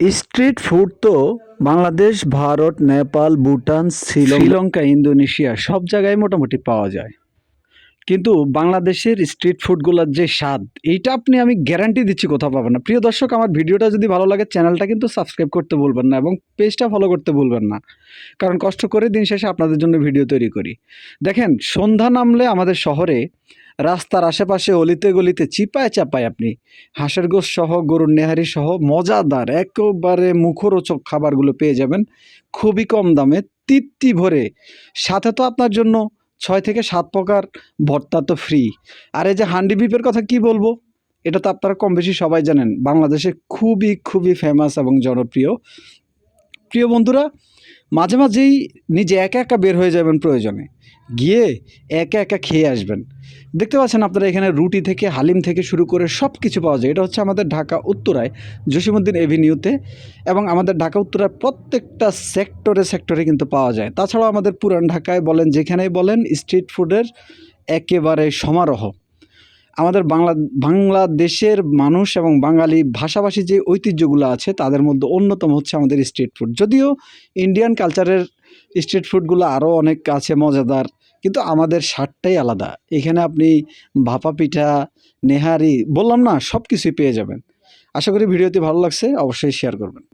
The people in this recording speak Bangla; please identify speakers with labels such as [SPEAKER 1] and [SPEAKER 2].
[SPEAKER 1] স্ট্রিট ফুড তো বাংলাদেশ, ভারত, নেপাল, ভুটান, শ্রীলঙ্কা ইন্দোনেশিয়া সব জায়গায় মোটামুটি পাওয়া যায়। কিন্তু বাংলাদেশের স্ট্রিট ফুডগুলোর যে স্বাদ, এইটা আপনি আমি গ্যারান্টি দিচ্ছি কোথাও পাবেন না। প্রিয় দর্শক, আমার ভিডিওটা যদি ভালো লাগে, চ্যানেলটা কিন্তু সাবস্ক্রাইব করতে ভুলবেন না এবং পেজটা ফলো করতে ভুলবেন না। কারণ কষ্ট করে দিন শেষে আপনাদের জন্য ভিডিও তৈরি করি। দেখেন, সন্ধ্যা নামলে আমাদের শহরে রাস্তার আশেপাশে অলিতে গলিতে চিপায় চাপায় আপনি। হাঁসের গোশ সহ, গরুর নেহারি সহ মজাদার, একেবারে মুখরোচক খাবারগুলো পেয়ে যাবেন। খুবই কম দামে, তৃপ্তি ভরে। সাথে তো আপনার জন্য ছয় থেকে সাত প্রকার ভর্তা তো ফ্রি আর এই যে হান্ডি বিপের কথা কি বলব? এটা তো আপনারা কম বেশি সবাই জানেন, বাংলাদেশে খুবই খুবই ফেমাস এবং জনপ্রিয়। প্রিয় বন্ধুরা মাঝে মাঝেই নিজে একা একা বের হয়ে যাবেন প্রয়োজনে। গিয়ে একা একা খেয়ে আসবেন। দেখতে পাচ্ছেন আপনারা এখানে রুটি থেকে, হালিম থেকে শুরু করে সব কিছু পাওয়া যায়। এটা হচ্ছে আমাদের ঢাকা উত্তরায় জসিমুদ্দিন এভিনিউতে এবং আমাদের ঢাকা উত্তরার প্রত্যেকটা সেক্টরে সেক্টরে কিন্তু পাওয়া যায়। তাছাড়াও আমাদের পুরান ঢাকায় বলেন, যেখানেই বলেন, স্ট্রিট ফুডের একেবারে সমারোহ। আমাদের বাংলা, বাংলাদেশের মানুষ এবং বাঙালি ভাষাভাষী যে ঐতিহ্যগুলো আছে, তাদের মধ্যে অন্যতম হচ্ছে আমাদের স্ট্রিট ফুড যদিও ইন্ডিয়ান কালচারের স্ট্রিট ফুডগুলো আরও অনেক আছে, মজাদার, কিন্তু আমাদের স্বাদটাই আলাদা। এখানে আপনি ভাপা পিঠা, নেহারি, বললাম না সব কিছুই পেয়ে যাবেন। আশা করি ভিডিওটি ভালো লাগছে, অবশ্যই শেয়ার করবেন।